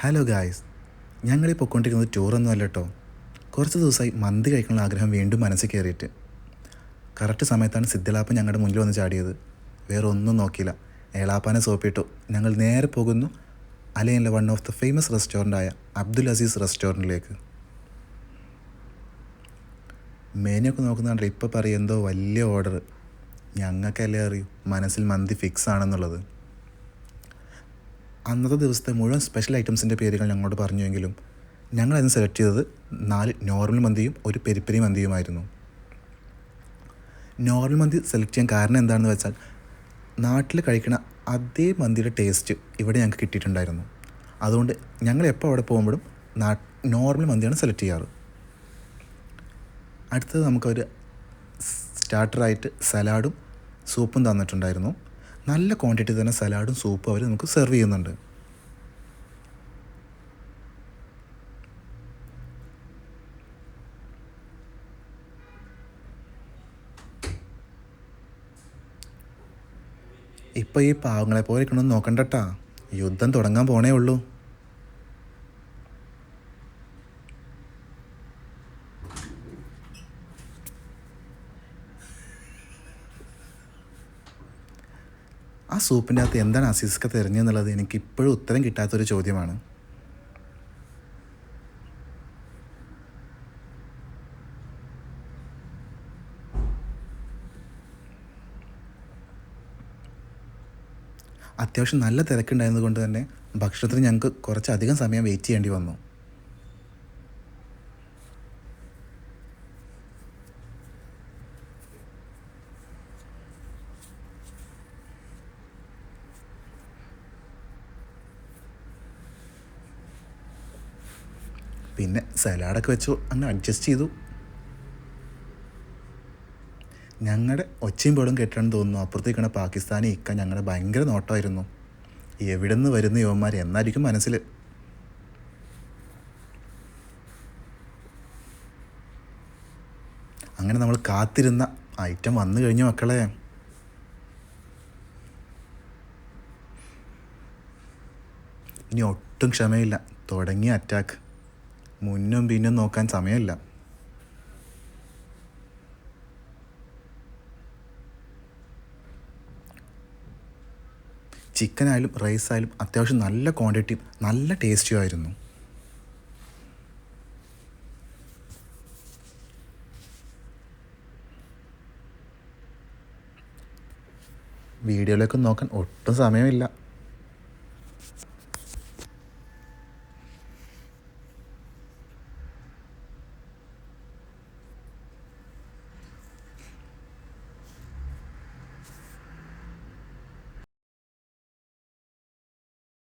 Hello guys ഞങ്ങളീ പൊയ്ക്കൊണ്ടിരിക്കുന്നത് ടൂറൊന്നും അല്ല കേട്ടോ കുറച്ച് ദിവസമായി മന്തി കഴിക്കാനുള്ള ആഗ്രഹം വീണ്ടും മനസ്സിൽ കയറിയിട്ട്. കറക്റ്റ് സമയത്താണ് സിദ്ധലാപ്പൻ ഞങ്ങളുടെ മുന്നിൽ വന്ന് ചാടിയത്. വേറെ ഒന്നും നോക്കിയില്ല. ഏളാപ്പാനെ സോപ്പിട്ടു. ഞങ്ങൾ നേരെ പോകുന്നു അലയനിലെ വൺ ഓഫ് ദ ഫേമസ് റെസ്റ്റോറന്റായ അബ്ദുൽ അസീസ് റെസ്റ്റോറന്റിലേക്ക് മെനു ഒക്കെ നോക്കുന്നുണ്ട് ഇപ്പോൾ പറയും എന്തോ വലിയ ഓർഡർ ഞങ്ങൾക്കല്ലേ അറിയൂ. മനസ്സിൽ മന്തി ഫിക്സ് ആണെന്നുള്ളത്. അന്നത്തെ ദിവസത്തെ മുഴുവൻ സ്പെഷ്യൽ ഐറ്റംസിന്റെ പേരുകൾ ഞങ്ങളോട് പറഞ്ഞുവെങ്കിലും ഞങ്ങൾ അതിന് സെലക്ട് ചെയ്തത് നാല് നോർമൽ മന്തിയും ഒരു പെരിപ്പെരി മന്തിയുമായിരുന്നു. നോർമൽ മന്തി സെലക്ട് ചെയ്യാൻ കാരണം എന്താണെന്ന് വെച്ചാൽ നാട്ടിൽ കഴിക്കുന്ന അതേ മന്തിയുടെ ടേസ്റ്റ് ഇവിടെ ഞങ്ങൾക്ക് കിട്ടിയിട്ടുണ്ടായിരുന്നു. അതുകൊണ്ട് ഞങ്ങൾ എപ്പോൾ അവിടെ പോകുമ്പോഴും നാ നോർമൽ മന്തിയാണ് സെലക്ട് ചെയ്യാറ്. അടുത്തത് നമുക്കൊരു സ്റ്റാർട്ടറായിട്ട് സലാഡും സൂപ്പും തന്നിട്ടുണ്ടായിരുന്നു. നല്ല ക്വാണ്ടിറ്റി തന്നെ സലാഡും സൂപ്പും അവർ നമുക്ക് സെർവ് ചെയ്യുന്നുണ്ട്. ഇപ്പോൾ ഈ പാവങ്ങളെ പോലെ ഇരിക്കണമെന്ന് നോക്കണ്ടട്ടാ. യുദ്ധം തുടങ്ങാൻ പോണേ ഉള്ളൂ. ആ സൂപ്പിന്റെ അകത്ത് എന്താണ് അസീസ്ക തിരഞ്ഞെന്നുള്ളത് എനിക്ക് ഇപ്പോഴും ഉത്തരം കിട്ടാത്തൊരു ചോദ്യമാണ്. അത്യാവശ്യം നല്ല തിരക്കുണ്ടായിരുന്നത് കൊണ്ട് തന്നെ ഭക്ഷണത്തിന് ഞങ്ങൾക്ക് കുറച്ചധികം സമയം വെയിറ്റ് ചെയ്യേണ്ടി വന്നു. പിന്നെ സലാഡൊക്കെ വെച്ചു അങ്ങ് അഡ്ജസ്റ്റ് ചെയ്തു. ഞങ്ങളുടെ ഒച്ചയും പേടും കേട്ടാണ് തോന്നുന്നു. അപ്പുറത്തേക്കാണ് പാകിസ്ഥാനി ഇക്ക ഞങ്ങളുടെ ഭയങ്കര നോട്ടമായിരുന്നു. എവിടെ നിന്ന് വരുന്ന യുവന്മാർ എന്നായിരിക്കും മനസ്സിൽ അങ്ങനെ നമ്മൾ കാത്തിരുന്ന ഐറ്റം വന്നു കഴിഞ്ഞു മക്കളെ. ഇനി ഒട്ടും ക്ഷമയില്ല. തുടങ്ങിയ അറ്റാക്ക് മുന്നും പിന്നും നോക്കാൻ സമയമില്ല. ചിക്കൻ ആയാലും റൈസ് ആയാലും അത്യാവശ്യം നല്ല ക്വാണ്ടിറ്റിയും നല്ല ടേസ്റ്റിയും ആയിരുന്നു. വീഡിയോയിലേക്ക് നോക്കാൻ ഒട്ടും സമയമില്ല.